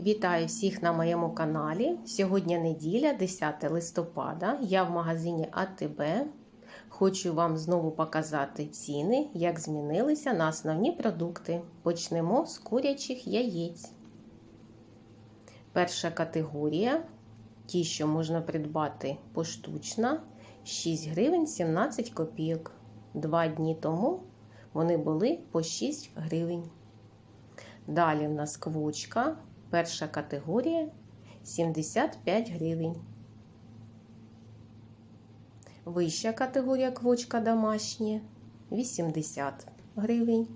Вітаю всіх на моєму каналі. Сьогодні неділя, 10 листопада. Я в магазині АТБ. Хочу вам знову показати ціни, як змінилися на основні продукти. Почнемо з курячих яєць. Перша категорія ті, що можна придбати поштучно, 6 гривень 17 копійок. Два дні тому вони були по 6 гривень. Далі в нас квочка. Перша категорія 75 гривень. Вища категорія квочка домашня 80 гривень.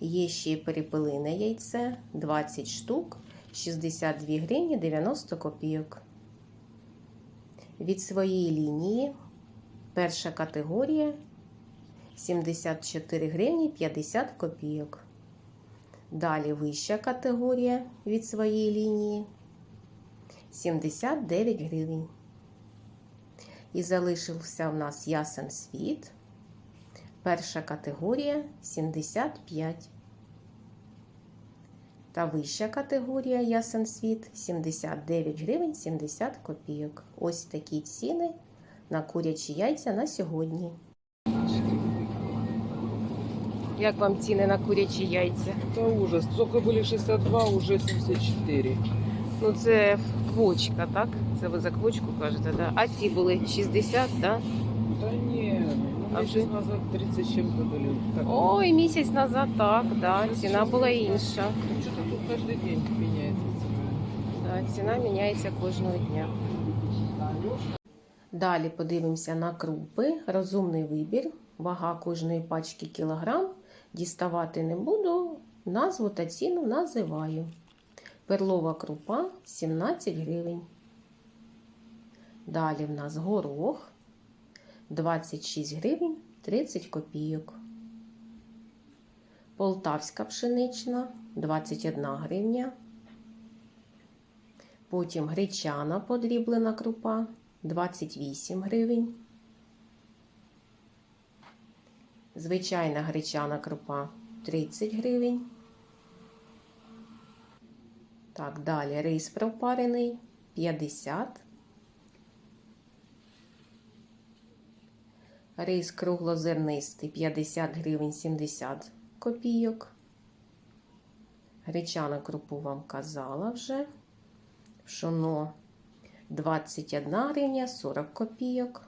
Є ще й перепелине яйце 20 штук 62 гривні 90 копійок. Від своєї лінії перша категорія 74 гривні 50 копійок. Далі вища категорія від своєї лінії 79 гривень. І залишився в нас ясен світ. Перша категорія 75. Та вища категорія ясен світ 79 гривень 70 копійок. Ось такі ціни на курячі яйця на сьогодні. Як вам ціни на курячі яйця? Это ужас. Только были 62, уже 74. Ну, це квочка, так? Це ви за квочку кажете, да? А ці були 60, так? Да не, ну, А месяц вы? назад 30 с чем-то были. Так, Ой, місяць назад, так, да. Ціна була інша. Что-то тут каждый день меняется цена. Да, ціна міняється кожного дня. Далі подивимося на крупи. Розумний вибір. Вага кожної пачки кілограм. Діставати не буду. Назву та ціну називаю. Перлова крупа 17 гривень. Далі в нас горох 26 гривень 30 копійок. Полтавська пшенична 21 гривня. Потім гречана подріблена крупа 28 гривень. Звичайна гречана крупа 30 гривень. Так, далі рис пропарений 50. Рис круглозернистий 50 гривень 70 копійок. Гречану крупу вам казала вже. Пшоно 21 гривня 40 копійок.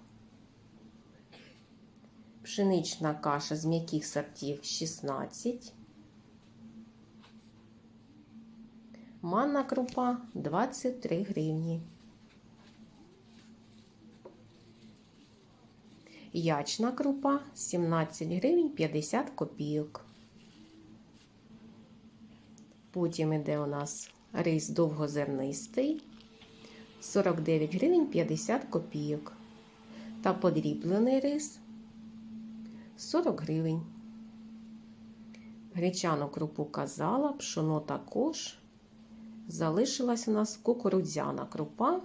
Пшенична каша з м'яких сортів 16. Манна крупа 23 гривні. Ячна крупа 17 гривень 50 копійок. Потім іде у нас рис довгозернистий 49 гривень 50 копійок. Та подріблений рис 40 гривень. Гречану крупу казала, пшоно також. Залишилась у нас кукурудзяна крупа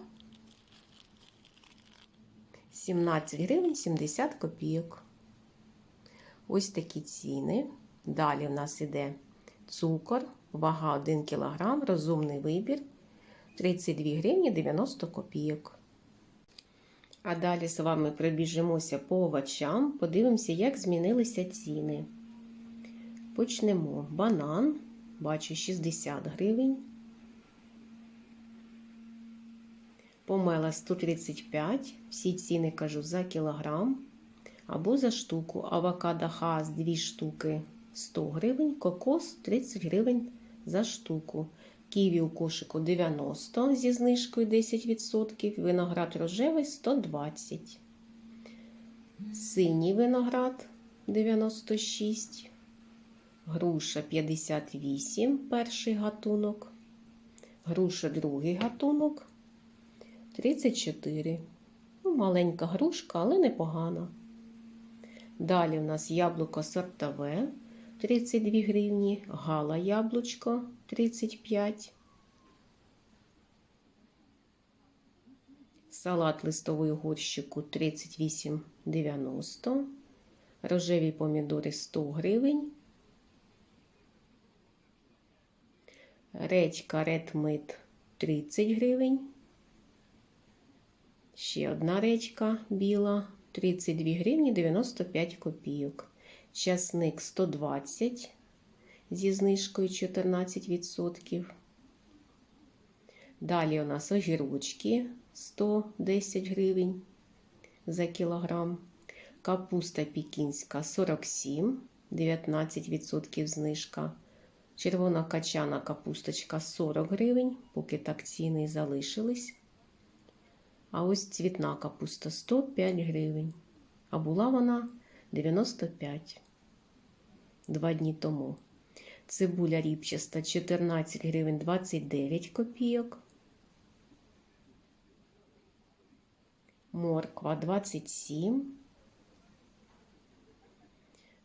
17 гривень 70 копійок. Ось такі ціни. Далі в нас іде цукор, вага 1 кг, розумний вибір 32 гривні 90 копійок. А далі з вами пробіжимося по овочам, подивимося, як змінилися ціни. Почнемо. Банан, бачу 60 гривень. Помела 135, всі ціни кажу за кілограм або за штуку. Авокадо хас 2 штуки 100 гривень, кокос 30 гривень за штуку. Ківі у кошику 90 зі знижкою 10%, виноград рожевий 120. Синій виноград 96, груша 58, перший гатунок, груша другий гатунок 34. Ну, маленька грушка, але непогана. Далі у нас яблуко сортове 32 гривні, гала яблучко 35. Салат листовий горщику 38,90. Рожеві помідори 100 гривень. Редька редмит 30 гривень. Ще одна редька біла 32 гривні 95 копійок. Часник 120 зі знижкою 14%. Далі у нас огірочки 110 гривень за кілограм. Капуста пікінська 47, 19% знижка. Червона качана капусточка 40 гривень, поки так ціни залишились. А ось цвітна капуста 105 гривень. А була вона 95 два дні тому. Цибуля ріпчаста 14 гривень 29 копійок. Морква 27.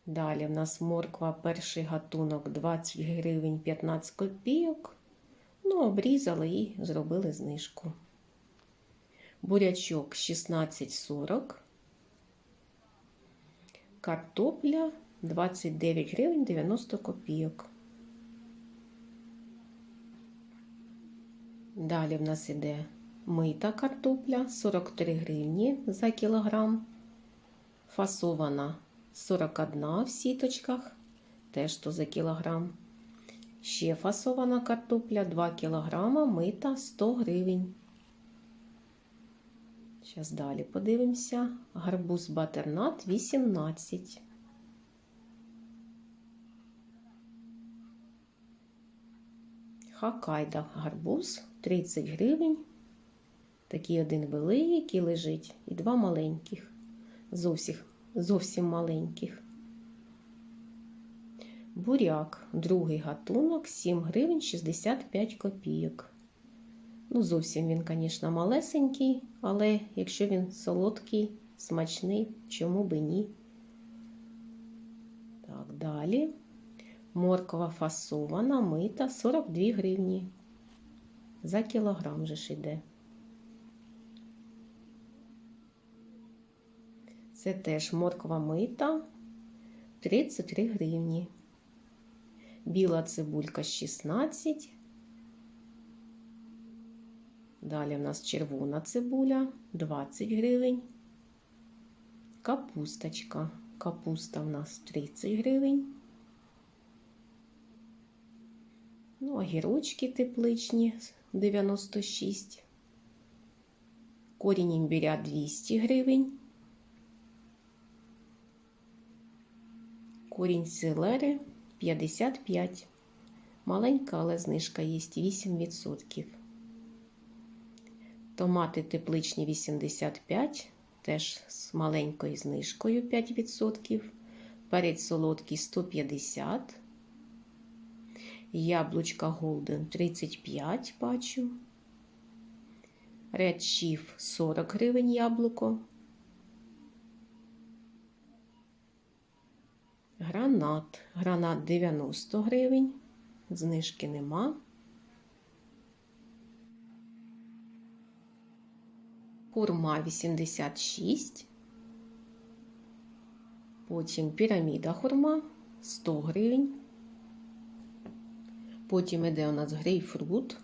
Далі в нас морква перший гатунок 20 гривень 15 копійок. Ну, обрізали і зробили знижку. Бурячок 16,40. Картопля 29 гривень 90 копійок. Далі в нас іде мита картопля 43 гривні за кілограм. Фасована 41 в сіточках, теж то за кілограм. Ще фасована картопля 2 кілограма, мита 100 гривень. Зараз далі подивимося. Гарбуз батернат 18. Хакайда гарбуз 30 гривень. Такий один великий лежить і два маленьких. Зовсім, зовсім маленьких. Буряк, другий гатунок 7 гривень 65 копійок. Ну, зовсім він, звісно, малесенький, але якщо він солодкий, смачний, чому би ні. Так, далі. Морква фасована, мита 42 гривні. За кілограм же ж іде. Це теж морква мита 33 гривні. Біла цибулька 16. Далі в нас червона цибуля 20 гривень. Капусточка. Капуста в нас 30 гривень. Ну, огірочки тепличні 96. Корінь імбиря 200 гривень. Корінь селери 55. Маленька, але знижка є 8%. Томати тепличні 85, теж з маленькою знижкою 5%. Перець солодкий 150. Яблучка Голден 35 бачу. Chief 40 гривень яблуко. Гранат. Гранат 90 гривень. Знижки нема. Хурма 86. Потім піраміда хурма 100 гривень. Потім іде у нас грейпфрут.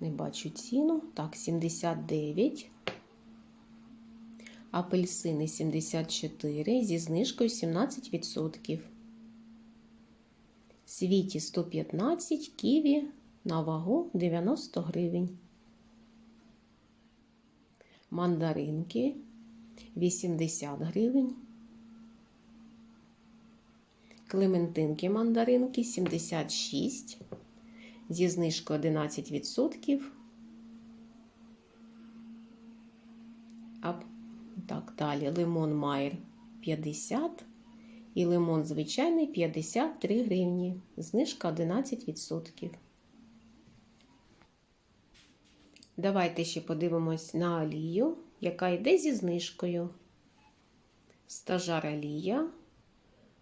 Не бачу ціну. Так, 79. Апельсини 74 зі знижкою 17%. Світі 115, ківі на вагу 90 гривень. Мандаринки 80 гривень. Клементинки мандаринки 76 зі знижкою 11%. А так, далі лимон Майер 50 і лимон звичайний 53 гривні. Знижка 11%. Давайте ще подивимось на олію, яка йде зі знижкою. Стажар олія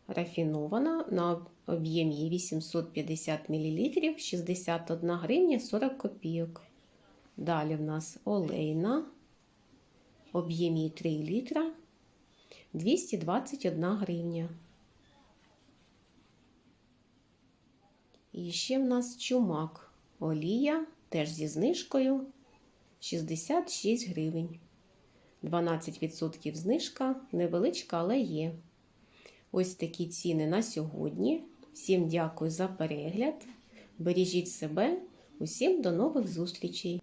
рафінована на об'ємі 850 мл 61 гривня 40 копійок. Далі в нас олейна об'ємі 3 літра 221 гривня. І ще в нас чумак. Олія теж зі знижкою 66 гривень. 12% знижка, невеличка, але є. Ось такі ціни на сьогодні. Всім дякую за перегляд. Бережіть себе. Усім до нових зустрічей!